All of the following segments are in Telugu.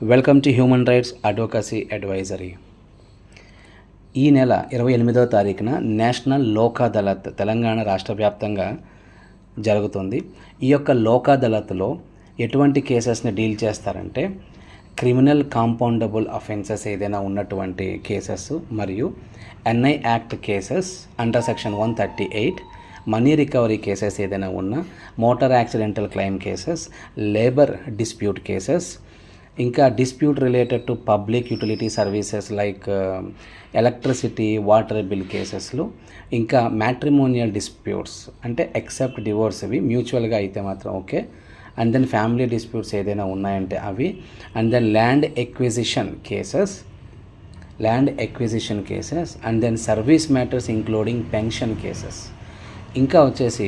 Welcome to human rights advocacy advisory. ఈ నెల ఇరవై ఎనిమిదవ తారీఖున నేషనల్ లోక్ అదాలత్ తెలంగాణ రాష్ట్ర వ్యాప్తంగా జరుగుతుంది. ఈ యొక్క లోక్ అదాలత్లో ఎటువంటి కేసెస్ని డీల్ చేస్తారంటే క్రిమినల్ కాంపౌండబుల్ అఫెన్సెస్ ఏదైనా ఉన్నటువంటి కేసెస్ మరియు NI act cases under section one thirty eight money recovery cases ఏదైనా ఉన్నా motor accidental claim cases labour dispute cases ఇంకా dispute related to public utility services like electricity water bill కేసెస్లు ఇంకా మ్యాట్రిమోనియల్ డిస్ప్యూట్స్ అంటే ఎక్సెప్ట్ డివోర్స్ ఇవి మ్యూచువల్గా అయితే మాత్రం okay. And then family disputes ఏదైనా ఉన్నాయంటే అవి. And then land acquisition cases land acquisition cases and then service matters including pension cases ఇంకా వచ్చేసి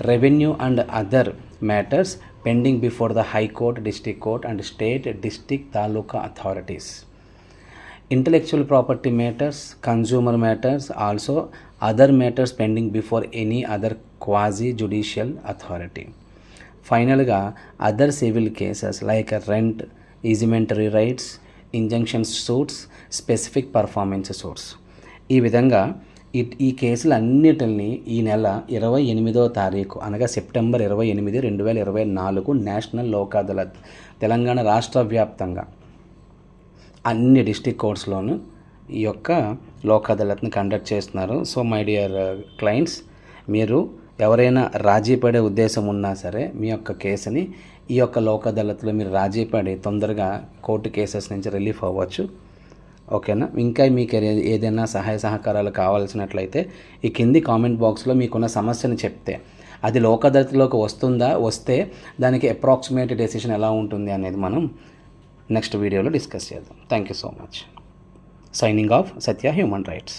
revenue and other matters pending before the high court district court and state district taluka authorities intellectual property matters consumer matters also other matters pending before any other quasi judicial authority ఫైనల్గా other civil cases like rent easementary rights injunction suits specific performance suits ఈ విధంగా ఈ కేసులన్నిటిని ఈ నెల ఇరవై ఎనిమిదో తారీఖు అనగా సెప్టెంబర్ ఇరవై ఎనిమిది రెండు వేల ఇరవై నాలుగు నేషనల్ లోక్ అదాలత్ తెలంగాణ రాష్ట్ర వ్యాప్తంగా అన్ని డిస్టిక్ కోర్ట్స్లోనూ ఈ యొక్క లోక్ అదాలత్ని కండక్ట్ చేస్తున్నారు. సో మై డియర్ క్లయింట్స్ మీరు ఎవరైనా రాజీ పడే ఉద్దేశం ఉన్నా సరే మీ యొక్క కేసుని ఈ యొక్క లోక్ అదాలత్లో మీరు రాజీ పడి తొందరగా కోర్టు కేసెస్ నుంచి రిలీఫ్ అవ్వచ్చు. ఓకేనా? ఇంకా మీకు ఏదైనా సహాయ సహకారాలు కావాల్సినట్లయితే ఈ కింది కామెంట్ బాక్స్లో మీకున్న సమస్యను చెప్తే అది లోక్ వస్తుందా వస్తే దానికి అప్రాక్సిమేట్ డెసిషన్ ఎలా ఉంటుంది అనేది మనం నెక్స్ట్ వీడియోలో డిస్కస్ చేద్దాం. Thank you so much signing off Satya human rights